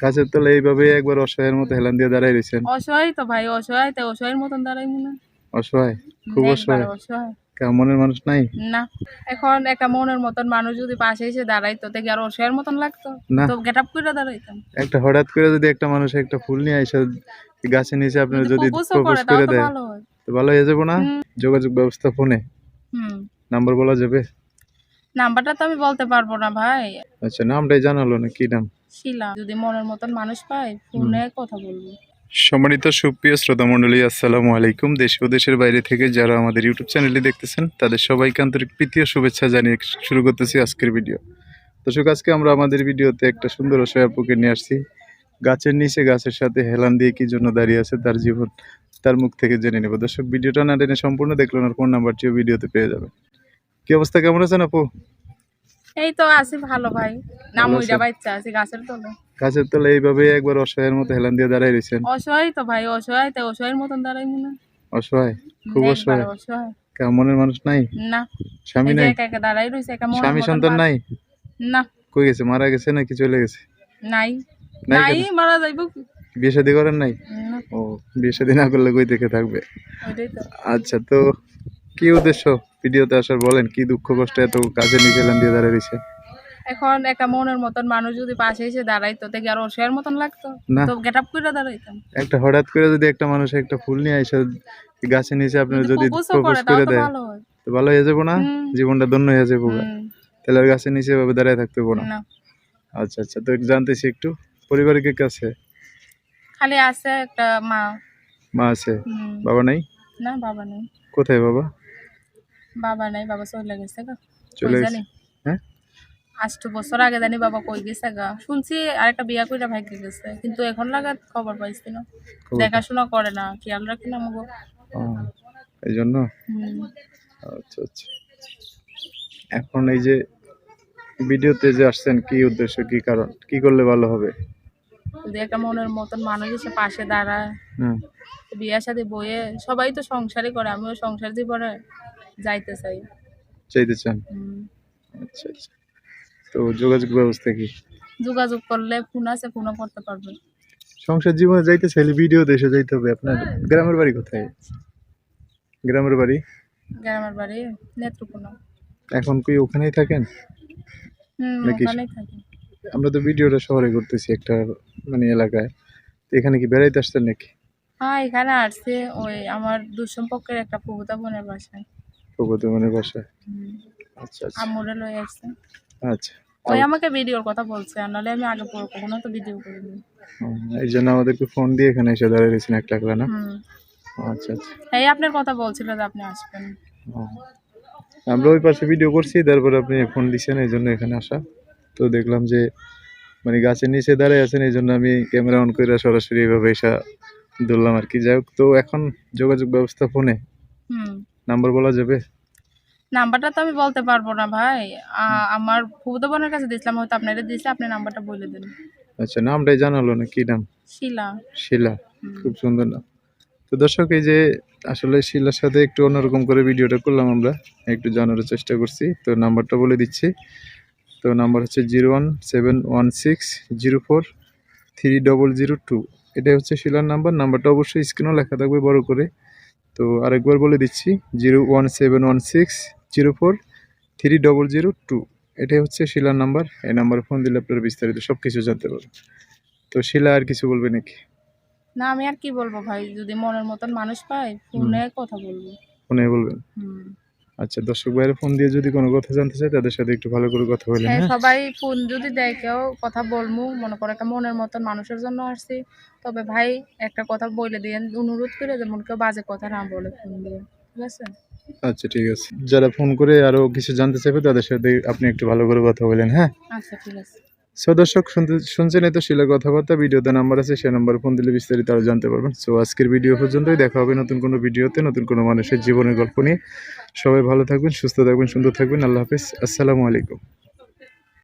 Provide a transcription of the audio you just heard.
গাছের তলে এইভাবে একবার অসহায়ের মতো হেলান দিয়ে দাঁড়াই রয়েছেন অসহায় তো ভাই অসহায় তো অসহায়ের মতন দাঁড়াই মনে অসহায়? খুব অসহায়। অসহায়। মনের মানুষ নাই? না এখন একটা মনের মতন মানুষ যদি পাশে এসে দাঁড়াইতো কি আর অসহায়ের মতন লাগতো? তো গেট আপ করে দাঁড়াইতাম। একটা হঠাৎ করে যদি একটা মানুষ একটা ফুল নিয়ে এসে গাছের নিচে আপনার যদি প্রপোজ করে দেয় তো ভালো হয়ে যাব না? যোগাযোগ ব্যবস্থা ফোনে। নাম্বার বলা যাবে? নাম্বারটা তো আমি বলতে পারব না ভাই। আচ্ছা নামটাই জানালো না কি নাম? শিলা যদি মনের মতন মানুষ পাই ফোনে কথা বলব। সম্মানিত সুপ্রিয় শ্রোতা মণ্ডলী আসসালামু আলাইকুম। দেশ ও দেশের বাইরে থেকে যারা আমাদের ইউটিউব চ্যানেলটি দেখতেছেন তাদের সবাইকে আন্তরিক প্রীতি ও শুভেচ্ছা জানিয়ে শুরু করতেছি আজকের ভিডিও। দর্শক আজকে আমরা আমাদের ভিডিওতে একটা সুন্দর অসহায় আপুকে নিয়ে আসছি। গাছের নিচে গাছের সাথে হেলান দিয়ে কি জন্য দাঁড়িয়ে আছে তার জীবন তার মুখ থেকে জেনে নেব। দর্শক ভিডিওটা না টেনে সম্পূর্ণ দেখল না ফোন নাম্বারটিও ভিডিওতে পেয়ে যাবে কি অবস্থা? কেমন আছেন আপু? এই তো আছি ভালো ভাই। নাম আছেন? বাচ্চা আছি গাছের তলে। গাছের তলে এইভাবে একবার অসহায়ের মতো হেলান দিয়ে দাঁড়াই রয়েছেন অসহায় তো ভাই অসহায় তো অসহায়ের মতন দাঁড়াই মনে অসহায়? খুব অসহায়। মনের মানুষ নাই? না। স্বামী নাই? একা একা দাঁড়াই রয়েছে একা স্বামী সন্তান নাই? না। কই গেছে? মারা গেছে নাকি চলে গেছে? নাই। নাই মারা যাইব? বিয়ে শাদী করেন নাই? ও বিয়ে শাদী না করলে কই দেখে থাকবে? ওইটাই তো। আচ্ছা তো কি উদ্দেশ্য ভিডিওতে আসার? বলেন কি দুঃখ কষ্ট এত কাজে নিচে হেলান দিয়ে দাঁড়িয়ে রয়েছে? এখন একটা মনের মতন মানুষ যদি পাশে এসে দাঁড়াইতো কি আর অসহায়ের মতন লাগতো? তো গেট আপ করে দাঁড়াইতাম। একটা হঠাৎ করে যদি একটা মানুষ একটা ফুল নিয়ে এসে গাছের নিচে আপনার যদি প্রপোজ করে দেয় ভালো হয়। তো ভালো হয়ে যাব না? জীবনটা ধন্য হয়ে যাব তাহলে আর গাছের নিচে এভাবে দাঁড়ায় থাকতে না। না। আচ্ছা আচ্ছা তো জানতেছি একটু পরিবারের কে কাছে খালি আছে একটা মা। মা আছে। বাবা নাই? না বাবা নেই। কোথায় বাবা? বাবা নাই বাবা চলে গেছে গা। চলে জানি? হ্যাঁ? আষ্ট বছর আগে জানি বাবা কই গেছে গা। শুনছি আরেকটা বিয়া কইরা ভাগ্যে গেছে কিন্তু এখন লাগাত খবর পাইছি না। দেখাশোনা করে না খেয়াল রাখে না মগো এই জন্য আচ্ছা আচ্ছা। এখন এই যে ভিডিওতে যে আসছেন কি উদ্দেশ্য কি কারণ কি করলে ভালো হবে? যদি একটা মনের মতন মানুষ এসে পাশে দাঁড়ায় বিয়া সাথে বইয়ে সবাই তো সংসারই করে আমিও সংসার জীবনে যাইতে চাই। চাইতে চান? আচ্ছা আচ্ছা। তো যোগাযোগ ব্যবস্থা কি? যোগাযোগ করলে ফোন আছে ফোনও করতে পারবে সংসার জীবনে যাইতে চাইলে ভিডিও দেশে যাইতে হবে আপনার গ্রামের বাড়ি কোথায়? গ্রামের বাড়ি? গ্রামের বাড়ি নেত্রকোনা। এখন কি ওখানেই থাকেন? নাকি- ওখানেই থাকি। আমরা তো ভিডিওটা শহরে করতেছি একটা মানে এলাকায়। তো এখানে কি বেড়াইতে আসছেন নাকি? হ্যাঁ এখানে আসছে ওই আমার দুঃসম্পর্কের একটা প্রভুতা বোনের বাসায়। প্রগতমানের বাসায়। আচ্ছা আচ্ছা। আম্মুরে লয়ে আসছে। আচ্ছা। ওই আমাকে ভিডিওর কথা বলছে আর নাহলে আমি আগে পর কখনো তো ভিডিও করিনি। এই জন্য আমাদেরকে ফোন দিয়ে এখানে এসে দাঁড়িয়ে রয়েছেন একটা একলা না আচ্ছা আচ্ছা। এই আপনার কথা বলছিল যে আপনি আসবেন। আমরা ওই পাশে ভিডিও করছি তারপর আপনি ফোন দিচ্ছেন এই জন্য এখানে আসা। তো দেখলাম যে মানে গাছের নিচে দাঁড়িয়ে আছেন এই জন্য আমি ক্যামেরা অন করে সরাসরি এভাবে এসা ধরলাম আর কি। যাই হোক তো এখন যোগাযোগ ব্যবস্থা ফোনে হুম। নাম্বার বলা যাবে? নাম্বারটা তো আমি বলতে পারব না ভাই। আমার ফুবুদা বোনের কাছে দিয়েছিলাম হয়তো আপনারা দিয়েছে আপনি নাম্বারটা বলে দিন। আচ্ছা নামটাই জানালো না কি নাম? শিলা। শিলা খুব সুন্দর নাম। তো দর্শক এই যে আসলে শিলার সাথে একটু অন্যরকম করে ভিডিওটা করলাম আমরা একটু জানার চেষ্টা করছি। তো নাম্বারটা বলে দিচ্ছি। তো নাম্বার হচ্ছে zero one seven one six zero four three double zero two. এটাই হচ্ছে শিলার নাম্বার। নাম্বারটা অবশ্যই স্ক্রিনও লেখা থাকবে বড় করে। তো আরেকবার বলে দিচ্ছি zero one seven one six zero four three double zero two. এটাই হচ্ছে শিলার নাম্বার। এই নাম্বারে ফোন দিলে আপনারা বিস্তারিত সব কিছু জানতে পারবেন। তো শিলা আর কিছু বলবে নাকি? না আমি আর কি বলব ভাই? যদি মনের মতন মানুষ পাই ফোনে কথা বলব। ফোনে বলবেন। হুম। আচ্ছা দর্শক ভাইয়ের ফোন দিয়ে যদি কোনো কথা জানতে চাই তাদের সাথে একটু ভালো করে কথা বলি হ্যাঁ সবাই ফোন যদি দেয় কেউ কথা বলব মনে করে একটা মনের মতন মানুষের জন্য আসছি। তবে ভাই একটা কথা বলে দিয়ে অনুরোধ করে যে যেমন কেউ বাজে কথা না বলে ফোন দিয়ে ঠিক আছে? আচ্ছা ঠিক আছে। যারা ফোন করে আরও কিছু জানতে চাইবে তাদের সাথে আপনি একটু ভালো করে কথা বলেন হ্যাঁ? আচ্ছা ঠিক আছে। সো দর্শক শুনছেন এই তো শিলা কথাবার্তা, ভিডিওতে নাম্বার আছে সে নাম্বার ফোন দিলে বিস্তারিত আরও জানতে পারবেন। সো আজকের ভিডিও পর্যন্তই, দেখা হবে নতুন কোনো ভিডিওতে নতুন কোনো মানুষের জীবনের গল্প নিয়ে। সবাই ভালো থাকবেন, সুস্থ থাকবেন, সুন্দর থাকবেন, আল্লাহ হাফিজ, আসসালামু আলাইকুম।